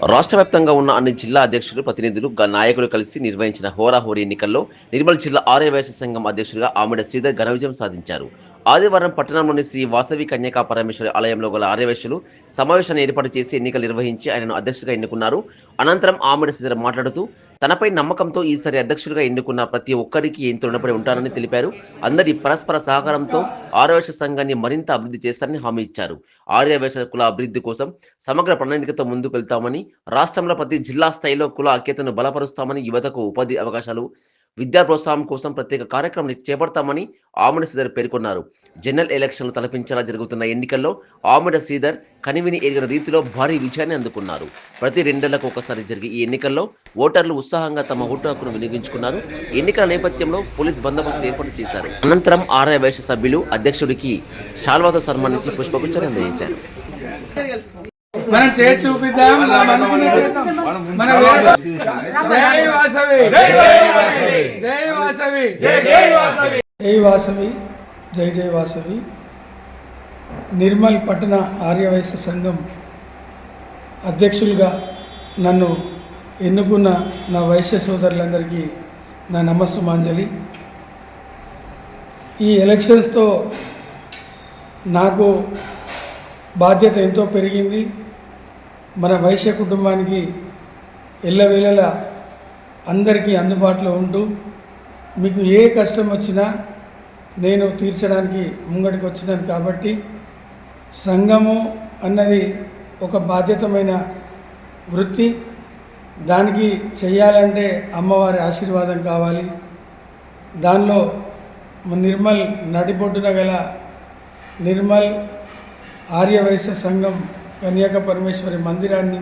రాష్ట్ర వ్యాప్తంగా ఉన్న అన్ని జిల్లా అధ్యక్షులు ప్రతినిధులు నాయకులు కలిసి నిర్వహించిన హోరాహోరీ ఎన్నికల్లో నిర్మల్ జిల్లా ఆర్యవేశ సంఘం అధ్యక్షుడిగా ఆమెడ శ్రీధర్ ఘన విజయం సాధించారు. ఆదివారం పట్టణంలోని శ్రీ వాసవి కన్యకా పరమేశ్వరి ఆలయంలో గల ఆర్యవేశులు సమావేశాన్ని ఏర్పాటు చేసి ఎన్నికలు నిర్వహించి ఆయనను అధ్యక్షుడిగా ఎన్నుకున్నారు. అనంతరం ఆమెడ శ్రీధర్ మాట్లాడుతూ తనపై నమ్మకంతో ఈసారి అధ్యక్షుడిగా ఎన్నుకున్న ప్రతి ఒక్కరికి ఎంతో రుణపడి ఉంటానని తెలిపారు. అందరి పరస్పర సహకారంతో ఆర్యవేశ సంఘాన్ని మరింత అభివృద్ధి చేస్తారని హామీ ఇచ్చారు. ఆర్యవేశ కుల అభివృద్ధి కోసం సమగ్ర ప్రణాళికతో ముందుకెళ్తామని రాష్ట్రంలో ప్రతి జిల్లా స్థాయిలో కుల ఐక్యతను బలపరుస్తామని యువతకు ఉపాధి అవకాశాలు విద్యా ప్రోత్సాహం కోసం ప్రత్యేక కార్యక్రమం చేపడతామని ఆమెడ శ్రీధర్ పేర్కొన్నారు. జనరల్ ఎలక్షన్లు తలపించేలా జరుగుతున్న ఎన్నికల్లో ఆమెడ శ్రీధర్ కనివిని ఎరిగిన రీతిలో భారీ విజయాన్ని అందుకున్నారు. ప్రతి రెండేళ్ళకు ఒకసారి జరిగే ఈ ఎన్నికల్లో ఓటర్లు ఉత్సాహంగా తమ ఓటు హక్కును వినియోగించుకున్నారు. ఎన్నికల నేపథ్యంలో పోలీస్ బందోబస్తు ఏర్పాటు చేశారు. అనంతరం ఆర్ఐ వైశ్య సభ్యులు అధ్యక్షుడికి శాల్వాతో సన్మానించి పుష్పగుచ్చాన్ని అందజేశారు. మనం చేసి చూపిద్దాం మనం జై వాసవి. జై వాసవి. జై వాసవి. జై జై వాసవి. నిర్మల్ పట్టణ ఆర్యవైశ్య సంఘం అధ్యక్షులుగా నన్ను ఎన్నుకున్న నా వైశ్య సోదరులందరికీ నా నమస్సుమాంజలి. ఈ ఎలక్షన్స్తో నాకు బాధ్యత ఎంతో పెరిగింది. మన వైశ్య కుటుంబానికి ఎల్లవేళలా అందరికీ అందుబాటులో ఉంటూ మీకు ఏ కష్టం వచ్చినా నేను తీర్చడానికి ముంగడికి వచ్చినాను కాబట్టి సంఘము అన్నది ఒక బాధ్యతమైన వృత్తి. దానికి చేయాలంటే అమ్మవారి ఆశీర్వాదం కావాలి. దానిలో నిర్మల్ నడిబొడ్డున గల నిర్మల్ ఆర్యవైశ్య సంఘం కన్యాక పరమేశ్వరి మందిరాన్ని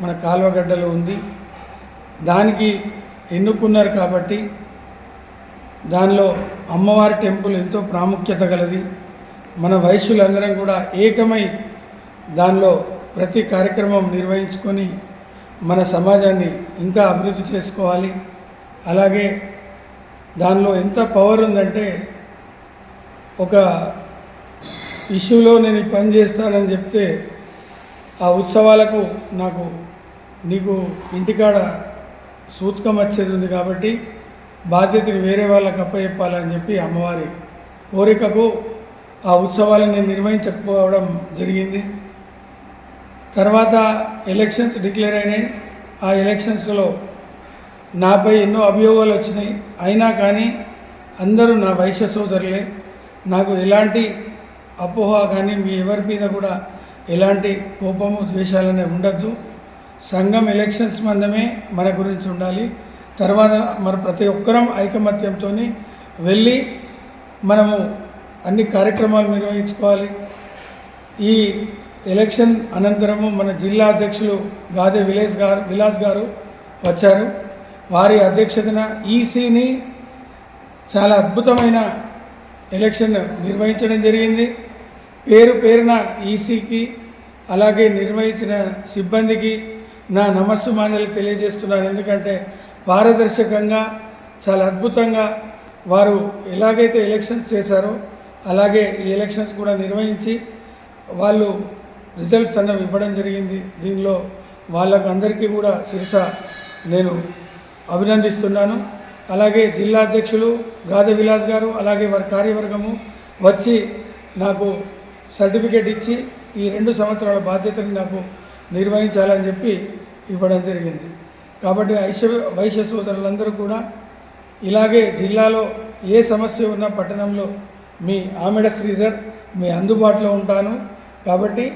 మన కాల్వగడ్డలో ఉంది. దానికి ఎన్నుకున్నారు కాబట్టి దానిలో అమ్మవారి టెంపుల్ ఎంతో ప్రాముఖ్యత గలది. మన వైశ్యులందరం కూడా ఏకమై దానిలో ప్రతి కార్యక్రమం నిర్వహించుకొని మన సమాజాన్ని ఇంకా అభివృద్ధి చేసుకోవాలి. అలాగే దానిలో ఎంత పవర్ ఉందంటే ఒక ఇష్యూలో నేను పని చేస్తానని చెప్తే ఆ ఉత్సవాలకు నాకు నీకు ఇంటికాడ సూతకం వచ్చేది ఉంది కాబట్టి బాధ్యతని వేరే వాళ్ళకి అప్పచెప్పాలని చెప్పి అమ్మవారి కోరికకు ఆ ఉత్సవాలను నేను నిర్వహించకపోవడం జరిగింది. తర్వాత ఎలక్షన్స్ డిక్లేర్ అయినాయి. ఆ ఎలక్షన్స్లో నాపై ఎన్నో అభియోగాలు వచ్చినాయి. అయినా కానీ అందరూ నా వైశ్య సోదరులే. నాకు ఎలాంటి అపోహ కానీ మీ ఎవరి మీద కూడా ఎలాంటి కోపము ద్వేషాలనే ఉండద్దు. సంఘం ఎలక్షన్స్ మందమే మన గురించి ఉండాలి. తర్వాత మరి ప్రతి ఒక్కరం ఐకమత్యంతో వెళ్ళి మనము అన్ని కార్యక్రమాలు నిర్వహించుకోవాలి. ఈ ఎలక్షన్ అనంతరము మన జిల్లా అధ్యక్షులు గాదే విలేస్ గారు విలాస్ గారు వచ్చారు. వారి అధ్యక్షతన ఈసీని చాలా అద్భుతమైన ఎలక్షన్ నిర్వహించడం జరిగింది. పేరు పేరున ఈసీకి అలాగే నిర్వహించిన సిబ్బందికి నా నమస్సు మాంజలి తెలియజేస్తున్నాను. ఎందుకంటే పారదర్శకంగా చాలా అద్భుతంగా వారు ఎలాగైతే ఎలక్షన్స్ చేశారో అలాగే ఈ ఎలక్షన్స్ కూడా నిర్వహించి వాళ్ళు రిజల్ట్స్ అన్నవి ఇవ్వడం జరిగింది. దీనిలో వాళ్ళకు అందరికీ కూడా శిరస నేను అభినందిస్తున్నాను. అలాగే జిల్లా అధ్యక్షులు గాదె విలాస్ గారు అలాగే వారి కార్యవర్గము వచ్చి నాకు సర్టిఫికేట్ ఇచ్చి ఈ రెండు సంవత్సరాల బాధ్యతను నాకు నిర్వహించాలని చెప్పి ఇవ్వడం జరిగింది. కాబట్టి ఐశ్వ వైశ్య సోదరులందరూ కూడా ఇలాగే జిల్లాలో ఏ సమస్య ఉన్న పట్టణంలో మీ ఆమెడ శ్రీధర్ మీ అందుబాటులో ఉంటాను. కాబట్టి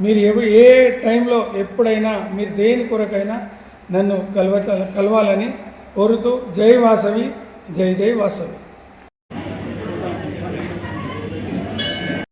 మీరు ఎవ- ఏ టైంలో ఎప్పుడైనా మీరు దేని కొరకైనా నన్ను కలవ కలవాలని కోరుతూ జై వాసవి జై జై వాసవి.